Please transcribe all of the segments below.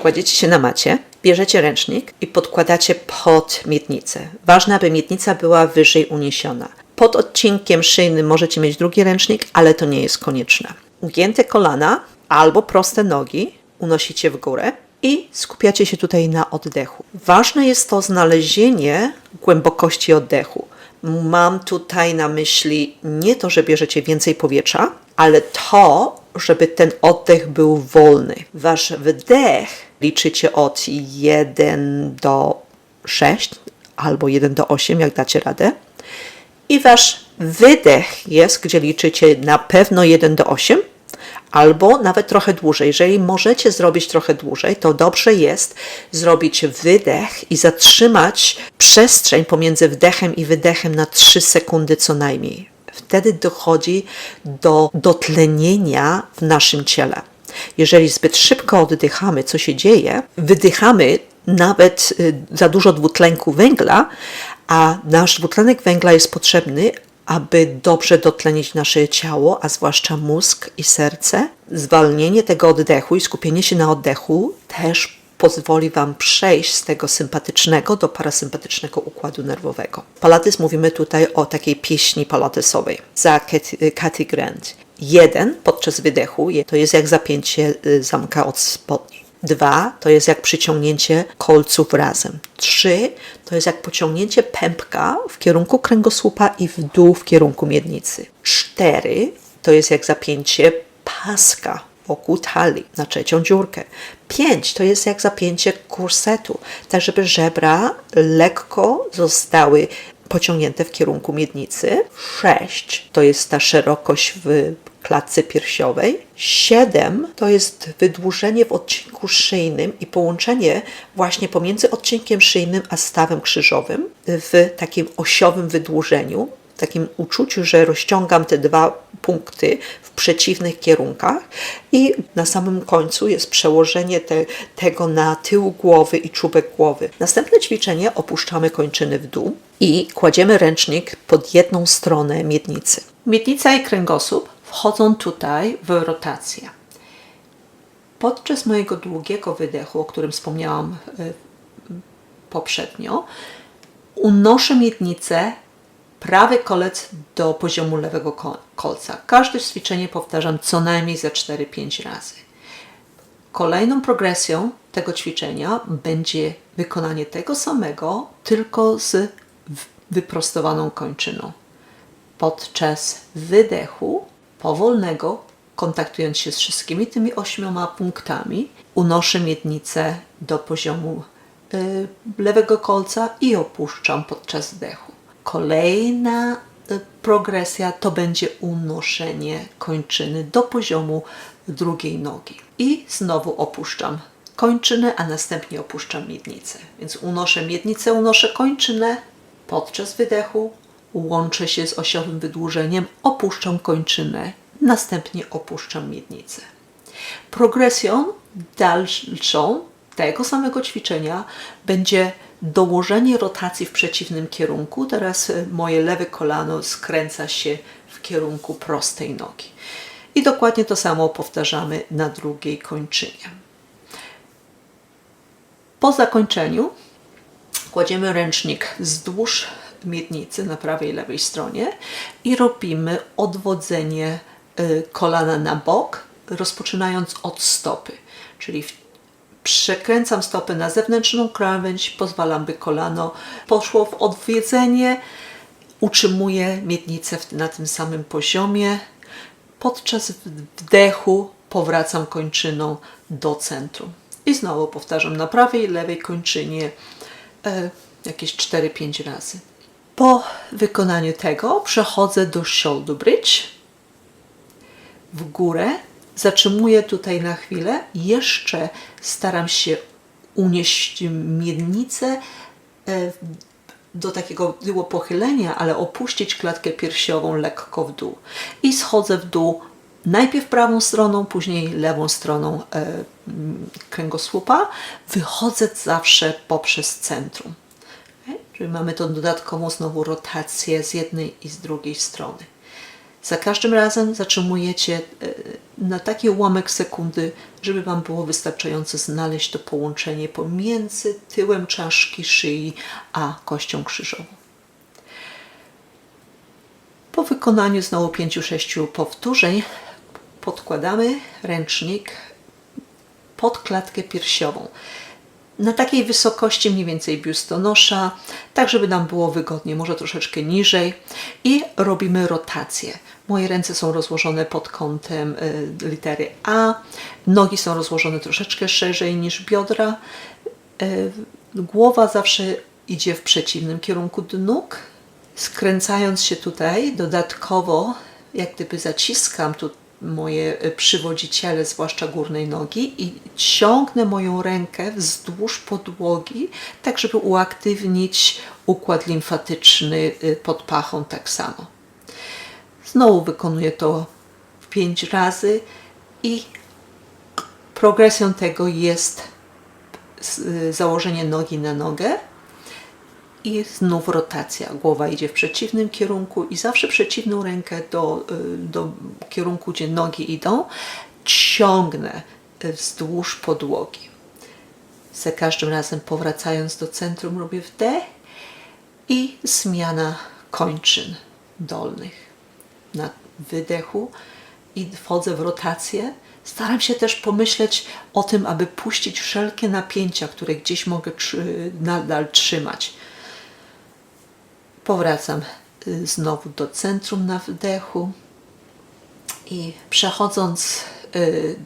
Kładziecie się na macie, bierzecie ręcznik i podkładacie pod miednicę. Ważne, aby miednica była wyżej uniesiona. Pod odcinkiem szyjnym możecie mieć drugi ręcznik, ale to nie jest konieczne. Ugięte kolana albo proste nogi unosicie w górę i skupiacie się tutaj na oddechu. Ważne jest to znalezienie głębokości oddechu. Mam tutaj na myśli nie to, że bierzecie więcej powietrza, ale to, żeby ten oddech był wolny. Wasz wdech liczycie od 1 do 6 albo 1 do 8, jak dacie radę. I wasz wydech jest, gdzie liczycie na pewno 1 do 8, albo nawet trochę dłużej. Jeżeli możecie zrobić trochę dłużej, to dobrze jest zrobić wydech i zatrzymać przestrzeń pomiędzy wdechem i wydechem na 3 sekundy co najmniej. Wtedy dochodzi do dotlenienia w naszym ciele. Jeżeli zbyt szybko oddychamy, co się dzieje? Wydychamy nawet y, za dużo dwutlenku węgla, a nasz dwutlenek węgla jest potrzebny, aby dobrze dotlenić nasze ciało, a zwłaszcza mózg i serce. Zwolnienie tego oddechu i skupienie się na oddechu też pozwoli Wam przejść z tego sympatycznego do parasympatycznego układu nerwowego. Pilates mówimy tutaj o takiej pieśni pilatesowej za Cathy Grant. Jeden podczas wydechu to jest jak zapięcie y, zamka od spodni. Dwa to jest jak przyciągnięcie kolców razem. Trzy to jest jak pociągnięcie pępka w kierunku kręgosłupa i w dół w kierunku miednicy. Cztery to jest jak zapięcie paska wokół talii na trzecią dziurkę. Pięć to jest jak zapięcie kursetu, tak żeby żebra lekko zostały pociągnięte w kierunku miednicy. Sześć to jest ta szerokość w klatce piersiowej. Siedem to jest wydłużenie w odcinku szyjnym i połączenie właśnie pomiędzy odcinkiem szyjnym a stawem krzyżowym w takim osiowym wydłużeniu, takim uczuciu, że rozciągam te dwa punkty w przeciwnych kierunkach i na samym końcu jest przełożenie te, tego na tył głowy i czubek głowy. Następne ćwiczenie opuszczamy kończyny w dół i kładziemy ręcznik pod jedną stronę miednicy. Miednica i kręgosłup wchodzą tutaj w rotację. Podczas mojego długiego wydechu, o którym wspomniałam y, poprzednio, unoszę miednicę prawy kolec do poziomu lewego ko- kolca. Każde ćwiczenie powtarzam co najmniej za 4-5 razy. Kolejną progresją tego ćwiczenia będzie wykonanie tego samego, tylko z wyprostowaną kończyną. Podczas wydechu powolnego, kontaktując się z wszystkimi tymi ośmioma punktami, unoszę miednicę do poziomu y, lewego kolca i opuszczam podczas wdechu. Kolejna y, progresja to będzie unoszenie kończyny do poziomu drugiej nogi. I znowu opuszczam kończynę, a następnie opuszczam miednicę. Więc unoszę miednicę, unoszę kończynę podczas wydechu, łączę się z osiowym wydłużeniem, opuszczam kończynę, następnie opuszczam miednicę. Progresją dalszą tego samego ćwiczenia będzie dołożenie rotacji w przeciwnym kierunku. Teraz e, moje lewe kolano skręca się w kierunku prostej nogi. I dokładnie to samo powtarzamy na drugiej kończynie. Po zakończeniu kładziemy ręcznik wzdłuż miednicy na prawej i lewej stronie i robimy odwodzenie y, kolana na bok, rozpoczynając od stopy. Czyli w- przekręcam stopę na zewnętrzną krawędź, pozwalam, by kolano poszło w odwiedzenie, utrzymuję miednicę na tym samym poziomie. Podczas wdechu powracam kończyną do centrum. I znowu powtarzam na prawej i lewej kończynie e, jakieś 4-5 razy. Po wykonaniu tego przechodzę do shoulder bridge w górę, zatrzymuję tutaj na chwilę, jeszcze staram się unieść miednicę e, do takiego tyłu pochylenia, ale opuścić klatkę piersiową lekko w dół. I schodzę w dół najpierw prawą stroną, później lewą stroną e, mm, kręgosłupa. Wychodzę zawsze poprzez centrum. Ok? Czyli mamy tą dodatkową znowu rotację z jednej i z drugiej strony. Za każdym razem zatrzymujecie e, na taki ułamek sekundy, żeby Wam było wystarczająco znaleźć to połączenie pomiędzy tyłem czaszki, szyi a kością krzyżową. Po wykonaniu znowu 5-6 powtórzeń podkładamy ręcznik pod klatkę piersiową. Na takiej wysokości mniej więcej biustonosza, tak żeby nam było wygodnie, może troszeczkę niżej i robimy rotację. Moje ręce są rozłożone pod kątem y, litery A, nogi są rozłożone troszeczkę szerzej niż biodra. Y, głowa zawsze idzie w przeciwnym kierunku do nóg, skręcając się tutaj dodatkowo, jak gdyby zaciskam tu moje y, przywodziciele, zwłaszcza górnej nogi i ciągnę moją rękę wzdłuż podłogi, tak żeby uaktywnić układ limfatyczny y, pod pachą tak samo. Znowu wykonuję to pięć razy i progresją tego jest y, założenie nogi na nogę i znów rotacja. Głowa idzie w przeciwnym kierunku i zawsze przeciwną rękę do, y, do kierunku, gdzie nogi idą, ciągnę wzdłuż podłogi. Za każdym razem powracając do centrum robię wdech i zmiana kończyn dolnych. Na wydechu i wchodzę w rotację. Staram się też pomyśleć o tym, aby puścić wszelkie napięcia, które gdzieś mogę trzy, nadal trzymać. Powracam y, znowu do centrum na wdechu i przechodząc y,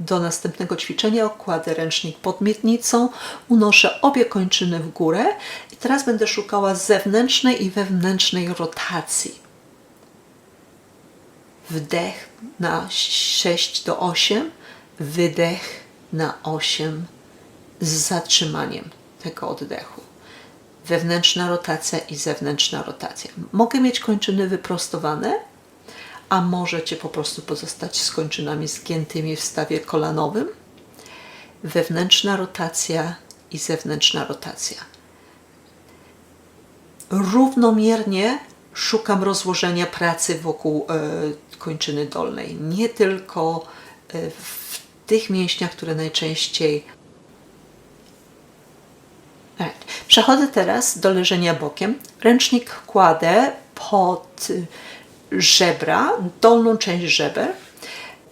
do następnego ćwiczenia kładę ręcznik pod miednicą, unoszę obie kończyny w górę i teraz będę szukała zewnętrznej i wewnętrznej rotacji. Wdech na 6 do 8, wydech na 8 z zatrzymaniem tego oddechu wewnętrzna rotacja i zewnętrzna rotacja. Mogę mieć kończyny wyprostowane, a możecie po prostu pozostać z kończynami zgiętymi w stawie kolanowym. Wewnętrzna rotacja i zewnętrzna rotacja. Równomiernie szukam rozłożenia pracy wokół e, kończyny dolnej, nie tylko e, w tych mięśniach, które najczęściej Przechodzę teraz do leżenia bokiem. Ręcznik kładę pod żebra, dolną część żeber.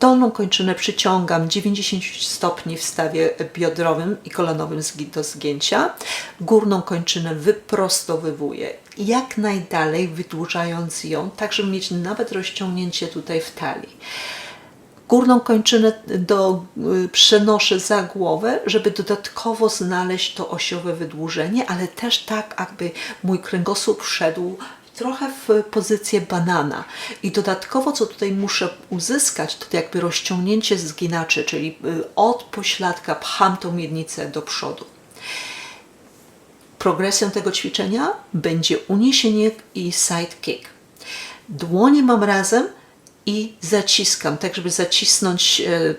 Dolną kończynę przyciągam 90 stopni w stawie biodrowym i kolanowym do zgięcia. Górną kończynę wyprostowywuję jak najdalej, wydłużając ją, tak żeby mieć nawet rozciągnięcie tutaj w talii górną kończynę do, y, przenoszę za głowę, żeby dodatkowo znaleźć to osiowe wydłużenie, ale też tak, aby mój kręgosłup wszedł trochę w pozycję banana. I dodatkowo, co tutaj muszę uzyskać, to jakby rozciągnięcie zginaczy, czyli y, od pośladka pcham tą miednicę do przodu. Progresją tego ćwiczenia będzie uniesienie i side kick. Dłonie mam razem, i zaciskam, tak żeby zacisnąć e,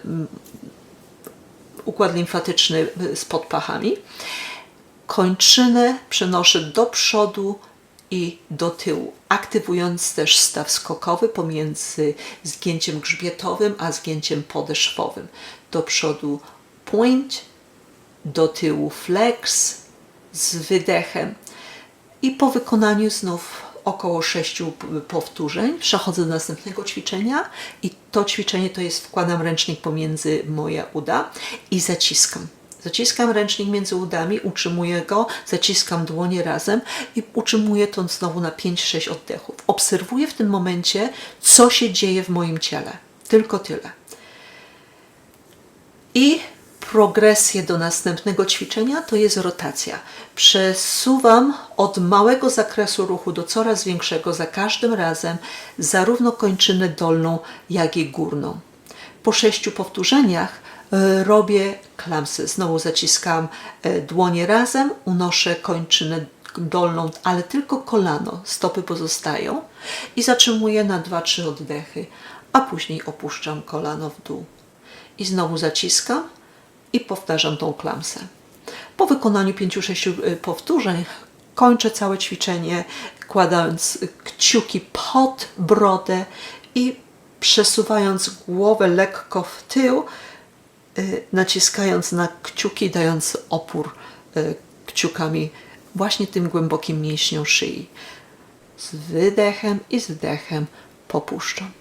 układ limfatyczny spod pachami. Kończynę przenoszę do przodu i do tyłu, aktywując też staw skokowy pomiędzy zgięciem grzbietowym a zgięciem podeszwowym. Do przodu point, do tyłu flex z wydechem i po wykonaniu znów około 6 powtórzeń. Przechodzę do następnego ćwiczenia i to ćwiczenie to jest wkładam ręcznik pomiędzy moje uda i zaciskam. Zaciskam ręcznik między udami, utrzymuję go, zaciskam dłonie razem i utrzymuję to znowu na 5-6 oddechów. Obserwuję w tym momencie, co się dzieje w moim ciele. Tylko tyle. I progresję do następnego ćwiczenia to jest rotacja. Przesuwam od małego zakresu ruchu do coraz większego za każdym razem, zarówno kończynę dolną, jak i górną. Po sześciu powtórzeniach e, robię klamsy. Znowu zaciskam e, dłonie razem, unoszę kończynę dolną, ale tylko kolano, stopy pozostają i zatrzymuję na 2-3 oddechy, a później opuszczam kolano w dół. I znowu zaciskam i powtarzam tą klamsę. Po wykonaniu 5-6 y, powtórzeń kończę całe ćwiczenie kładąc kciuki pod brodę i przesuwając głowę lekko w tył, y, naciskając na kciuki, dając opór y, kciukami właśnie tym głębokim mięśniom szyi. Z wydechem i z wdechem popuszczam.